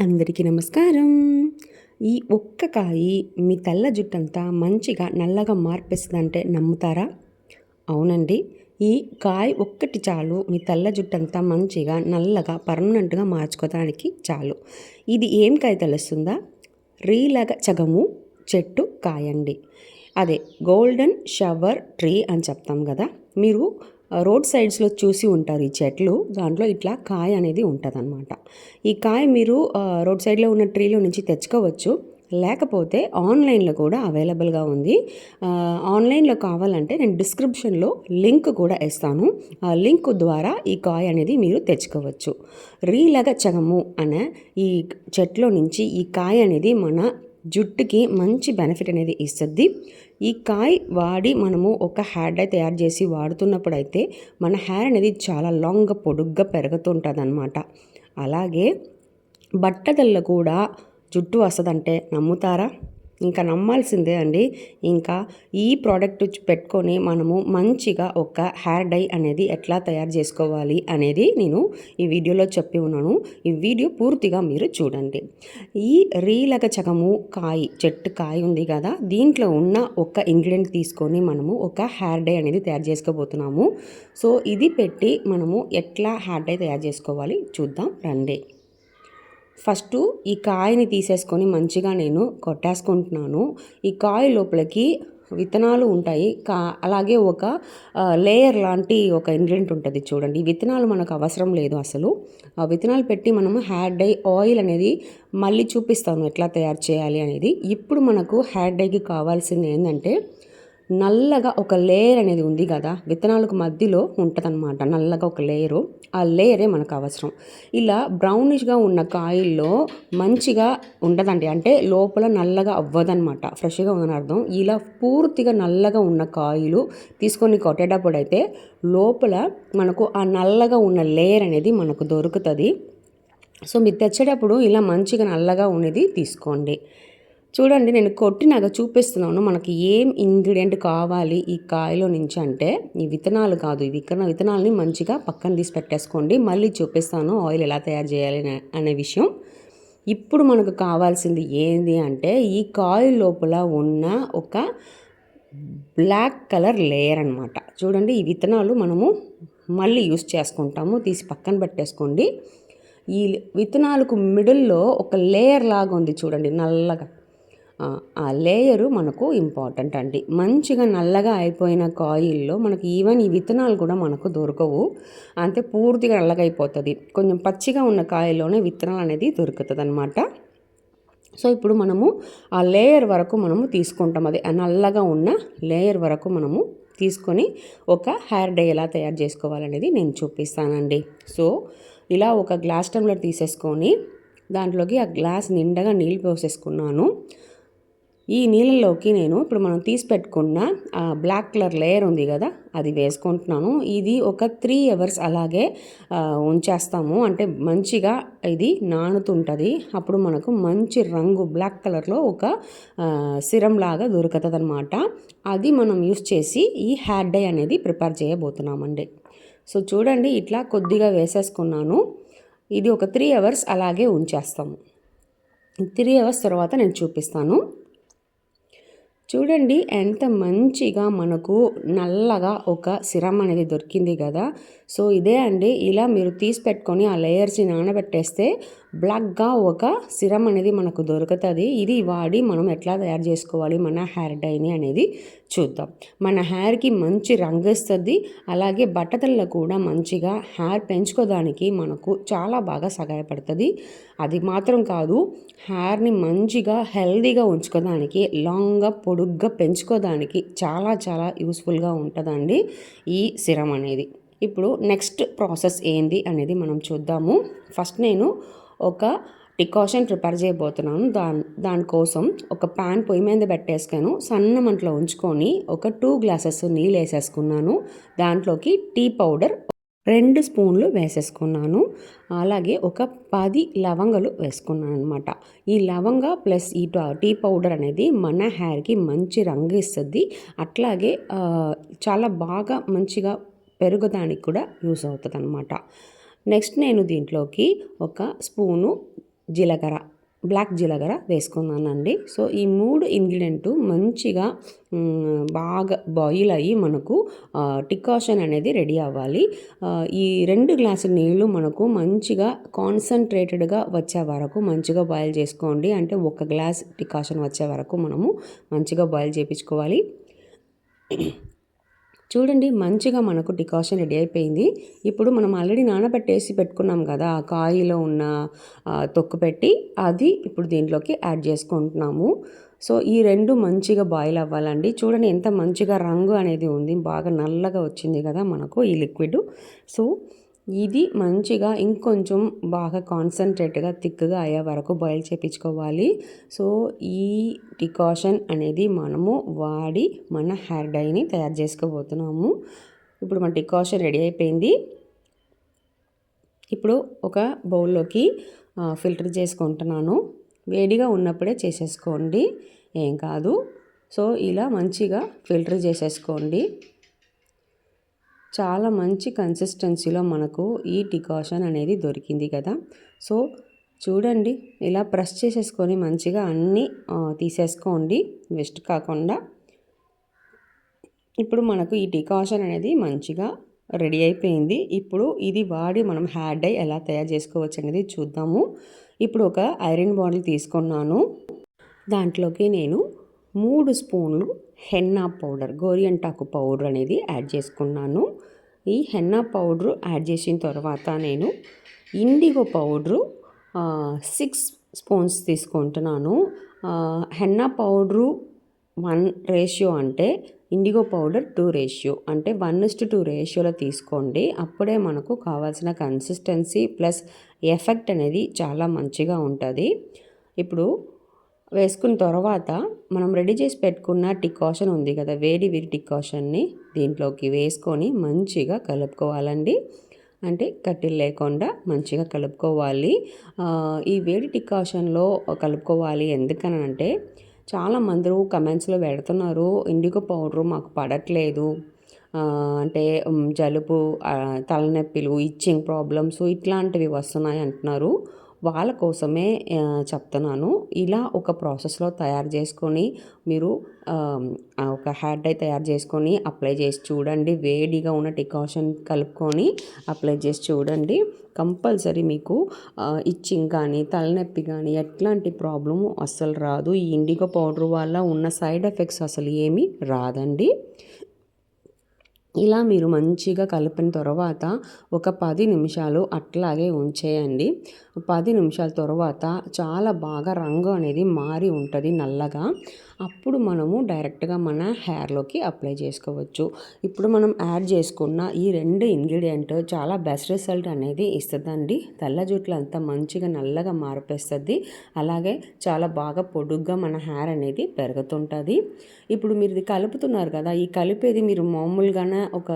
అందరికీ నమస్కారం. ఈ ఒక్క కాయి మీ తెల్ల జుట్టంతా మంచిగా నల్లగా మార్పేస్తుందంటే నమ్ముతారా? అవునండి. ఈ కాయ ఒక్కటి చాలు మీ తెల్ల జుట్టంతా మంచిగా నల్లగా పర్మనెంట్గా మార్చుకోవడానికి చాలు. ఇది ఏం కాయ తెలుస్తుందా? రీలగ చగము చెట్టు కాయండి. అదే గోల్డెన్ షవర్ ట్రీ అని చెప్తాం కదా. మీరు రోడ్ సైడ్స్లో చూసి ఉంటారు ఈ చెట్లు. దాంట్లో ఇట్లా కాయ అనేది ఉంటుంది అనమాట ఈ కాయ మీరు రోడ్ సైడ్లో ఉన్న ట్రీలో నుంచి తెచ్చుకోవచ్చు. లేకపోతే ఆన్లైన్లో కూడా అవైలబుల్గా ఉంది. ఆన్లైన్లో కావాలంటే నేను డిస్క్రిప్షన్లో లింక్ కూడా ఇస్తాను ఆ లింక్ ద్వారా ఈ కాయ అనేది మీరు తెచ్చుకోవచ్చు. రీలగ చగము అనే ఈ చెట్లో నుంచి ఈ కాయ అనేది మన జుట్టుకి మంచి బెనిఫిట్ అనేది ఇస్తుంది. ఈ కాయ్ వాడి మనము ఒక హెయిర్ డై తయారు చేసి వాడుతున్నప్పుడు అయితే మన హ్యాడ్ అనేది చాలా లాంగ్గా పొడుగ్గా పెరుగుతుంటుంది అనమాట అలాగే బట్టదల్ల కూడా జుట్టు వస్తుందంటే నమ్ముతారా? ఇంకా నమ్మాల్సిందే అండి. ఇంకా ఈ ప్రోడక్ట్ పెట్టుకొని మనము మంచిగా ఒక హెయిర్ డై అనేది ఎట్లా తయారు చేసుకోవాలి అనేది నేను ఈ వీడియోలో చెప్పి ఉన్నాను. ఈ వీడియో పూర్తిగా మీరు చూడండి. ఈ రీలక చకము కాయ చెట్టు కాయ ఉంది కదా దీంట్లో ఉన్న ఒక ఇంగ్రీడియంట్ తీసుకొని మనము ఒక హెయిర్ డై అనేది తయారు చేసుకోబోతున్నాము. సో ఇది పెట్టి మనము ఎట్లా హెయిర్ డై తయారు చేసుకోవాలి చూద్దాం రండి. ఫస్ట్ ఈ కాయని తీసేసుకొని మంచిగా నేను కొట్టేసుకుంటున్నాను. ఈ కాయ లోపలికి విత్తనాలు ఉంటాయి. కా అలాగే ఒక లేయర్ లాంటి ఒక ఇంగ్రీడియంట్ ఉంటుంది చూడండి. ఈ విత్తనాలు మనకు అవసరం లేదు అసలు. ఆ విత్తనాలు పెట్టి మనము హ్యాడ్ డై ఆయిల్ అనేది మళ్ళీ చూపిస్తాను ఎట్లా తయారు చేయాలి అనేది. ఇప్పుడు మనకు హ్యాడ్ డైకి కావాల్సింది ఏంటంటే నల్లగా ఒక లేయర్ అనేది ఉంది కదా విత్తనాలకు మధ్యలో ఉంటుందన్నమాట. నల్లగా ఒక లేయరు ఆ లేయరే మనకు అవసరం. ఇలా బ్రౌనిష్గా ఉన్న కాయల్లో మంచిగా ఉండదండి. అంటే లోపల నల్లగా అవ్వదనమాట ఫ్రెష్గా ఉందని అర్థం. ఇలా పూర్తిగా నల్లగా ఉన్న కాయలు తీసుకొని కొట్టేటప్పుడు అయితే లోపల మనకు ఆ నల్లగా ఉన్న లేయర్ అనేది మనకు దొరుకుతుంది. సో మీరు తెచ్చేటప్పుడు ఇలా మంచిగా నల్లగా ఉన్నది తీసుకోండి. చూడండి నేను కొట్టినాక చూపిస్తున్నాను. మనకి ఏం ఇంగ్రీడియంట్ కావాలి ఈ కాయలో నుంచి అంటే ఈ విత్తనాలు కాదు ఈ విత్తన విత్తనాలని మంచిగా పక్కన తీసి పెట్టేసుకోండి. మళ్ళీ చూపిస్తాను ఆయిల్ ఎలా తయారు చేయాలి అనే విషయం. ఇప్పుడు మనకు కావాల్సింది ఏంది అంటే ఈ కాయిల్ లోపల ఉన్న ఒక బ్లాక్ కలర్ లేయర్ అనమాట చూడండి ఈ విత్తనాలు మనము మళ్ళీ యూస్ చేసుకుంటాము. తీసి పక్కన పెట్టేసుకోండి. ఈ విత్తనాలకు మిడిల్లో ఒక లేయర్ లాగా ఉంది చూడండి నల్లగా. ఆ లేయరు మనకు ఇంపార్టెంట్ అండి. మంచిగా నల్లగా అయిపోయిన కాయిల్లో మనకి ఈవెన్ ఈ విత్తనాలు కూడా మనకు దొరకవు. అంతే పూర్తిగా నల్లగా అయిపోతుంది. కొంచెం పచ్చిగా ఉన్న కాయల్లోనే విత్తనాలు అనేది దొరుకుతుంది అనమాట సో ఇప్పుడు మనము ఆ లేయర్ వరకు మనము తీసుకుంటాం. అది నల్లగా ఉన్న లేయర్ వరకు మనము తీసుకొని ఒక హెయిర్ డే ఎలా తయారు చేసుకోవాలనేది నేను చూపిస్తానండి. సో ఇలా ఒక గ్లాస్ టమ్లర్ తీసేసుకొని దాంట్లోకి ఆ గ్లాస్ నిండగా నీళ్ళు పోసేసుకున్నాను. ఈ నీళ్ళలోకి నేను ఇప్పుడు మనం తీసి పెట్టుకున్న బ్లాక్ కలర్ లేయర్ ఉంది కదా అది వేసుకుంటున్నాను. ఇది ఒక త్రీ అవర్స్ అలాగే ఉంచేస్తాము. అంటే మంచిగా ఇది నానుతుంటుంది. అప్పుడు మనకు మంచి రంగు బ్లాక్ కలర్లో ఒక సిరం లాగా దొరుకుతుంది అనమాట అది మనం యూస్ చేసి ఈ హ్యాడ్ డై అనేది ప్రిపేర్ చేయబోతున్నామండి. సో చూడండి ఇట్లా కొద్దిగా వేసేసుకున్నాను. ఇది ఒక త్రీ అవర్స్ అలాగే ఉంచేస్తాము. త్రీ అవర్స్ తర్వాత నేను చూపిస్తాను. చూడండి ఎంత మంచిగా మనకు నల్లగా ఒక సిరం అనేది దొరికింది కదా. సో ఇదే అండి. ఇలా మీరు తీసి పెట్టుకొని ఆ లేయర్స్ని నానబెట్టేస్తే బ్లాక్గా ఒక సిరం అనేది మనకు దొరుకుతుంది. ఇది వాడి మనం ఎట్లా తయారు చేసుకోవాలి? మన హెయిర్ డైని అనేది చూద్దాం. మన హెయిర్కి మంచి రంగు ఇస్తుంది అలాగే బట్టతల్లో కూడా మంచిగా హెయిర్ పెంచుకోవడానికి మనకు చాలా బాగా సహాయపడుతుంది. అది మాత్రం కాదు హెయిర్ని మంచిగా హెల్దీగా ఉంచుకోవడానికి లాంగ్గా పొడుగ్గా పెంచుకోవడానికి చాలా చాలా యూస్ఫుల్గా ఉంటుందండి ఈ సిరం అనేది. ఇప్పుడు నెక్స్ట్ ప్రాసెస్ ఏంది అనేది మనం చూద్దాము. ఫస్ట్ నేను ఒక డికాషన్ ప్రిపేర్ చేయబోతున్నాను. దాని దానికోసం ఒక ప్యాన్ పొయ్యి మీద పెట్టేసుకాను సన్న మంటలో ఉంచుకొని ఒక టూ గ్లాసెస్ నీళ్ళు వేసేసుకున్నాను. దాంట్లోకి టీ పౌడర్ రెండు స్పూన్లు వేసేసుకున్నాను. అలాగే ఒక పది లవంగలు వేసుకున్నాను అనమాట ఈ లవంగ ప్లస్ ఈ టీ పౌడర్ అనేది మన హెయిర్కి మంచి రంగు ఇస్తుంది. అట్లాగే చాలా బాగా మంచిగా పెరుగుదానికి కూడా యూస్ అవుతుంది అనమాట నెక్స్ట్ నేను దీంట్లోకి ఒక స్పూను జీలకర్ర బ్లాక్ జీలకర్ర వేసుకున్నానండి. సో ఈ మూడు ఇంగ్రీడియంట్ మంచిగా బాగా బాయిల్ అయ్యి మనకు టికాషన్ అనేది రెడీ అవ్వాలి. ఈ రెండు గ్లాసుల నీళ్ళు మనకు మంచిగా కాన్సన్ట్రేటెడ్గా వచ్చే వరకు మంచిగా బాయిల్ చేసుకోండి. అంటే ఒక గ్లాస్ టికాషన్ వచ్చే వరకు మనము మంచిగా బాయిల్ చేయించుకోవాలి చూడండి మంచిగా మనకు డికాషన్ రెడీ అయిపోయింది. ఇప్పుడు మనం ఆల్రెడీ నానబెట్టేసి పెట్టుకున్నాం కదా ఆ కాయిలో ఉన్న తొక్కు పెట్టి అది ఇప్పుడు దీంట్లోకి యాడ్ చేసుకుంటున్నాము. సో ఈ రెండు మంచిగా బాయిల్ అవ్వాలండి. చూడండి ఎంత మంచిగా రంగు అనేది ఉంది. బాగా నల్లగా వచ్చింది కదా మనకు ఈ లిక్విడ్. సో ఇది మంచిగా ఇంకొంచెం బాగా కాన్సన్ట్రేట్గా థిక్గా అయ్యే వరకు బాయిల్ చేపించుకోవాలి. సో ఈ డికాషన్ అనేది మనము వాడి మన హెయిర్ డైని తయారు చేసుకోబోతున్నాము. ఇప్పుడు మన డికాషన్ రెడీ అయిపోయింది. ఇప్పుడు ఒక బౌల్లోకి ఫిల్టర్ చేసుకుంటున్నాను. వేడిగా ఉన్నప్పుడే చేసేసుకోండి. ఏం కాదు. సో ఇలా మంచిగా ఫిల్టర్ చేసేసుకోండి. చాలా మంచి కన్సిస్టెన్సీలో మనకు ఈ డికాషన్ అనేది దొరికింది కదా. సో చూడండి ఇలా ప్రెస్ చేసేసుకొని మంచిగా అన్నీ తీసేసుకోండి. వెస్ట్ కాకుండా. ఇప్పుడు మనకు ఈ డికాషన్ అనేది మంచిగా రెడీ అయిపోయింది. ఇప్పుడు ఇది వాడి మనం హ్యాడ్ డై ఎలా తయారు చేసుకోవచ్చు అనేది చూద్దాము. ఇప్పుడు ఒక ఐరన్ బాటిల్ తీసుకున్నాను. దాంట్లోకి నేను మూడు స్పూన్లు హెన్నా పౌడర్ గోరియంటాకు పౌడర్ అనేది యాడ్ చేసుకున్నాను. ఈ హెన్నా పౌడరు యాడ్ చేసిన తర్వాత నేను ఇండిగో పౌడరు సిక్స్ స్పూన్స్ తీసుకుంటున్నాను. హెన్నా పౌడరు వన్ రేషియో అంటే ఇండిగో పౌడర్ టూ రేషియో అంటే వన్ ఇస్ట్ టూ రేషియోలో తీసుకోండి. అప్పుడే మనకు కావాల్సిన కన్సిస్టెన్సీ ప్లస్ ఎఫెక్ట్ అనేది చాలా మంచిగా ఉంటుంది. ఇప్పుడు వేసుకున్న తర్వాత మనం రెడీ చేసి పెట్టుకున్న టికాషన్ ఉంది కదా వేడి వేడి టికాషన్ని దీంట్లోకి వేసుకొని మంచిగా కలుపుకోవాలండి. అంటే కట్టెలు లేకుండా మంచిగా కలుపుకోవాలి. ఈ వేడి టికాషన్లో కలుపుకోవాలి. ఎందుకనంటే చాలా మంది కమెంట్స్లో పెడుతున్నారు ఇండిగో పౌడరు మాకు పడట్లేదు. అంటే జలుబు తలనొప్పిలు ఇచ్చింగ్ ప్రాబ్లమ్స్ ఇట్లాంటివి వస్తున్నాయి అంటున్నారు. వాళ్ళ కోసమే చెప్తున్నాను. ఇలా ఒక ప్రాసెస్లో తయారు చేసుకొని మీరు ఒక హ్యాడ్ డై తయారు చేసుకొని అప్లై చేసి చూడండి. వేడిగా ఉన్న డికాషన్ కలుపుకొని అప్లై చేసి చూడండి. కంపల్సరీ మీకు ఇచ్చింగ్ కానీ తలనొప్పి కానీ ఎట్లాంటి ప్రాబ్లం అస్సలు రాదు. ఈ ఇండిగో పౌడర్ వల్ల ఉన్న సైడ్ ఎఫెక్ట్స్ అసలు ఏమీ రాదండి. ఇలా మీరు మంచిగా కలిపిన తర్వాత ఒక పది నిమిషాలు అట్లాగే ఉంచేయండి. పది నిమిషాల తర్వాత చాలా బాగా రంగు అనేది మారి ఉంటుంది నల్లగా. అప్పుడు మనము డైరెక్ట్గా మన హెయిర్లోకి అప్లై చేసుకోవచ్చు. ఇప్పుడు మనం యాడ్ చేసుకున్న ఈ రెండు ఇంగ్రీడియంట్ చాలా బెస్ట్ రిజల్ట్ అనేది ఇస్తుందండి. తెల్ల జుట్లు అంతా మంచిగా నల్లగా మార్పేస్తుంది. అలాగే చాలా బాగా పొడుగ్గా మన హెయిర్ అనేది పెరుగుతుంటుంది. ఇప్పుడు మీరు ఇది కలుపుతున్నారు కదా ఈ కలిపేది మీరు మామూలుగానే ఒక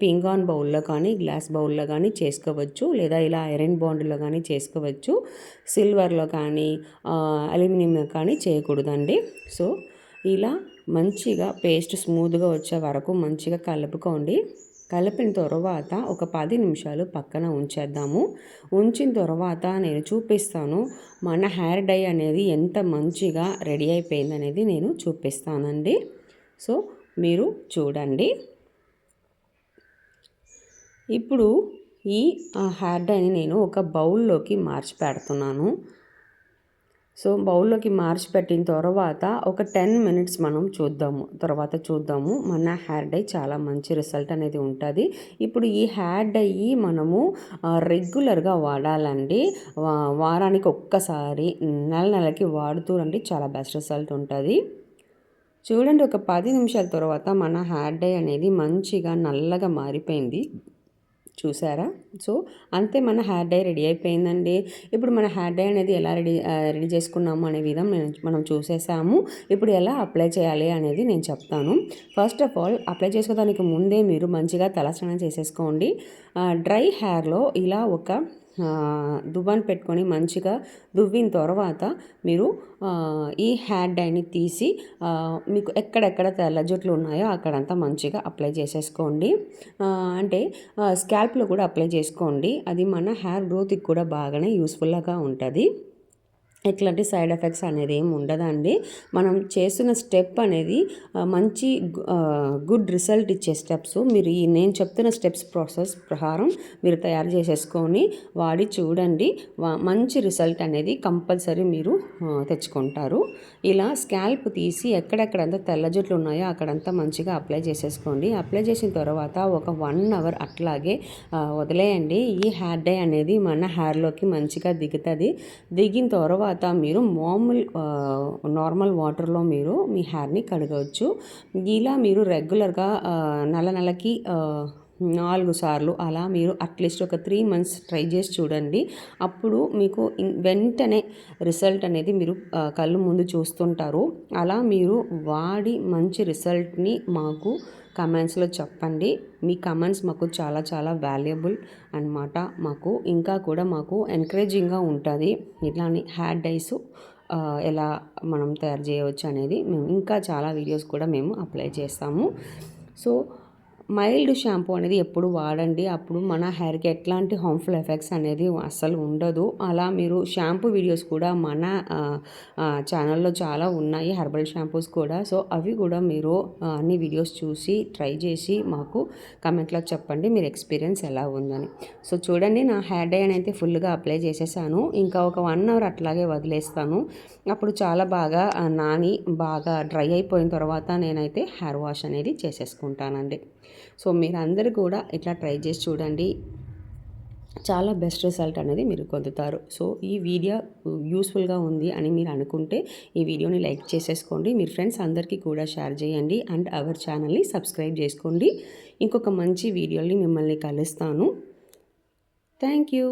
పింగాన్ బౌల్లో కానీ గ్లాస్ బౌల్లో కానీ చేసుకోవచ్చు. లేదా ఇలా ఐరన్ బాండ్లో కానీ చేసుకోవచ్చు. సిల్వర్లో కానీ అల్యూమినియంలో కానీ చేయకూడదండి. సో ఇలా మంచిగా పేస్ట్ స్మూత్గా వచ్చే వరకు మంచిగా కలుపుకోండి. కలిపిన తర్వాత ఒక పది నిమిషాలు పక్కన ఉంచేద్దాము. ఉంచిన తర్వాత నేను చూపిస్తాను మన హెయిర్ డై అనేది ఎంత మంచిగా రెడీ అయిపోయింది అనేది నేను చూపిస్తానండి. సో మీరు చూడండి. ఇప్పుడు ఈ హెయిర్ డైని నేను ఒక బౌల్లోకి మార్చి పెడుతున్నాను. సో బౌల్లోకి మార్చి పెట్టిన తర్వాత ఒక టెన్ మినిట్స్ మనం చూద్దాము. తర్వాత చూద్దాము మన హెయిర్ డై చాలా మంచి రిజల్ట్ అనేది ఉంటుంది. ఇప్పుడు ఈ హెయిర్ డై మనము రెగ్యులర్గా వాడాలండి. వారానికి ఒక్కసారి నెల నెలకి వాడుతూ రండి. చాలా బెస్ట్ రిజల్ట్ ఉంటుంది. చూడండి ఒక పది నిమిషాల తర్వాత మన హెయిర్ డై అనేది మంచిగా నల్లగా మారిపోయింది. చూసారా? సో అంతే మన హెయిర్ డై రెడీ అయిపోయిందండి. ఇప్పుడు మన హెయిర్ డై అనేది ఎలా రెడీ రెడీ చేసుకున్నాము అనే విధం మనం చూసేసాము. ఇప్పుడు ఎలా అప్లై చేయాలి అనేది నేను చెప్తాను. ఫస్ట్ ఆఫ్ ఆల్ అప్లై చేసుకోవడానికి ముందే మీరు మంచిగా తలస్నానం చేసేసుకోండి. డ్రై హెయిర్లో ఇలా ఒక దువ్వాన్ని పెట్టుకొని మంచిగా దువ్విన తర్వాత మీరు ఈ హెయిర్ డైని తీసి మీకు ఎక్కడెక్కడ తెల్ల జుట్లు ఉన్నాయో అక్కడంతా మంచిగా అప్లై చేసేసుకోండి. అంటే స్కాల్ప్లో కూడా అప్లై చేసుకోండి. అది మన హెయిర్ గ్రోత్కి కూడా బాగానే యూస్ఫుల్గా ఉంటుంది. ఎట్లాంటి సైడ్ ఎఫెక్ట్స్ అనేది ఏమి ఉండదండి. మనం చేస్తున్న స్టెప్ అనేది మంచి గుడ్ రిజల్ట్ ఇచ్చే స్టెప్స్. మీరు ఈ నేను చెప్తున్న స్టెప్స్ ప్రాసెస్ ప్రకారం మీరు తయారు చేసేసుకొని వాడి చూడండి. మంచి రిజల్ట్ అనేది కంపల్సరీ మీరు తెచ్చుకుంటారు. ఇలా స్కాల్ప్ తీసి ఎక్కడెక్కడంతా తెల్ల జుట్లు ఉన్నాయో అక్కడంతా మంచిగా అప్లై చేసేసుకోండి. అప్లై చేసిన తర్వాత ఒక వన్ అవర్ అట్లాగే వదిలేయండి. ఈ హెయిర్ డై అనేది మన హెయిర్లోకి మంచిగా దిగుతుంది. దిగిన తర్వాత తర్వాత మీరు మామూలు నార్మల్ వాటర్లో మీరు మీ హెయిర్ని కడగవచ్చు. ఇలా మీరు రెగ్యులర్గా నెల నెలకి నాలుగు సార్లు అలా మీరు అట్లీస్ట్ ఒక త్రీ మంత్స్ ట్రై చేసి చూడండి. అప్పుడు మీకు వెంటనే రిజల్ట్ అనేది మీరు కళ్ళు ముందు చూస్తుంటారు. అలా మీరు వాడి మంచి రిజల్ట్ని మాకు కమెంట్స్లో చెప్పండి. మీ కమెంట్స్ మాకు చాలా చాలా వాల్యుబుల్ అనమాట మాకు. ఇంకా కూడా మాకు ఎంకరేజింగ్గా ఉంటుంది. ఇట్లాని హ్యాడ్ డైస్ ఎలా మనం తయారు చేయవచ్చు అనేది మేము ఇంకా చాలా వీడియోస్ కూడా మేము అప్లై చేస్తాము. సో మైల్డ్ షాంపూ అనేది ఎప్పుడు వాడండి. అప్పుడు మన హెయిర్కి ఎట్లాంటి హార్మ్ఫుల్ ఎఫెక్ట్స్ అనేది అస్సలు ఉండదు. అలా మీరు షాంపూ వీడియోస్ కూడా మన ఛానల్లో చాలా ఉన్నాయి. హెర్బల్ షాంపూస్ కూడా. సో అవి కూడా మీరు అన్ని వీడియోస్ చూసి ట్రై చేసి మాకు కమెంట్లో చెప్పండి. మీరు ఎక్స్పీరియన్స్ ఎలా ఉందని. సో చూడండి నా హెయిర్ డై అయితే ఫుల్గా అప్లై చేసేసాను. ఇంకా ఒక వన్ అవర్ అట్లాగే వదిలేస్తాను. అప్పుడు చాలా బాగా నాని బాగా డ్రై అయిపోయిన తర్వాత నేనైతే హెయిర్ వాష్ అనేది చేసేసుకుంటానండి. సో మీరు అందరు కూడా ఇట్లా ట్రై చేసి చూడండి. చాలా బెస్ట్ రిజల్ట్ అనేది మీరు పొందుతారు. సో ఈ వీడియో యూస్ఫుల్గా ఉంది అని మీరు అనుకుంటే ఈ వీడియోని లైక్ చేసేసుకోండి. మీ ఫ్రెండ్స్ అందరికీ కూడా షేర్ చేయండి అండ్ అవర్ ఛానల్ని సబ్స్క్రైబ్ చేసుకోండి. ఇంకొక మంచి వీడియోని మిమ్మల్ని కలుస్తాను. Thank you.